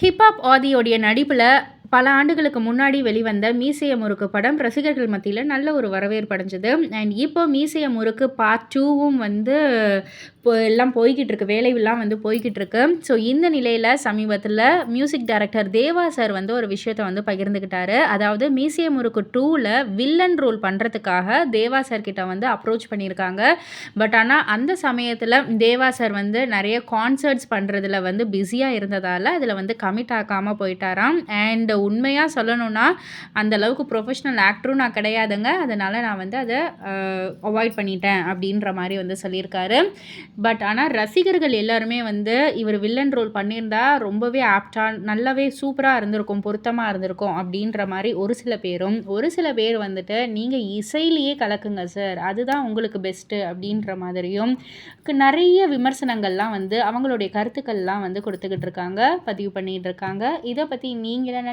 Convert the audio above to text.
Hip hop ஆதியோடைய நடிப்பில் பல ஆண்டுகளுக்கு முன்னாடி வெளிவந்த மீசைய முறுக்கு படம் ரசிகர்கள் மத்தியில் நல்ல ஒரு வரவேற்பு அடைஞ்சது. அண்ட் இப்போ மீசைய முறுக்கு பார்ட் டூவும் வந்து இப்போ எல்லாம் போய்கிட்டு இருக்கு. வேலையெல்லாம் வந்து போய்கிட்டு இருக்கு. ஸோ இந்த நிலையில் சமீபத்தில் மியூசிக் டைரக்டர் தேவா சார் வந்து ஒரு விஷயத்தை வந்து பகிர்ந்துக்கிட்டாரு அதாவது மீசிய முறுக்கு டூவில் வில்லன் ரோல் பண்ணுறதுக்காக தேவா சார் கிட்ட வந்து அப்ரோச் பண்ணியிருக்காங்க. பட் ஆனால் அந்த சமயத்தில் தேவா சார் வந்து நிறைய கான்சர்ட்ஸ் பண்ணுறதுல வந்து பிஸியாக இருந்ததால் அதில் வந்து கமிட் ஆக்காமல் போயிட்டாராம். அண்ட் உண்மையாக சொல்லணும்னா அந்த அளவுக்கு ப்ரொஃபஷ்னல் ஆக்டரும் நான் கிடையாதுங்க. அதனால் நான் வந்து அதை அவாய்ட் பண்ணிட்டேன் அப்படின்ற மாதிரி வந்து சொல்லியிருக்காரு. பட் ஆனால் ரசிகர்கள் எல்லாருமே வந்து இவர் வில்லன் ரோல் பண்ணியிருந்தா ரொம்பவே ஆப்டாக நல்லாவே சூப்பராக இருந்திருக்கும் பொருத்தமாக இருந்திருக்கும் அப்படின்ற மாதிரி ஒரு சில பேரும் ஒரு சில பேர் வந்துட்டு நீங்கள் இசையிலேயே கலக்குங்க சார் அதுதான் உங்களுக்கு பெஸ்ட்டு அப்படின்ற மாதிரியும் நிறைய விமர்சனங்கள்லாம் வந்து அவங்களுடைய கருத்துக்கள்லாம் வந்து கொடுத்துக்கிட்டு இருக்காங்க பதிவு பண்ணிகிட்டு இருக்காங்க. இதை பற்றி நீங்கள் என்ன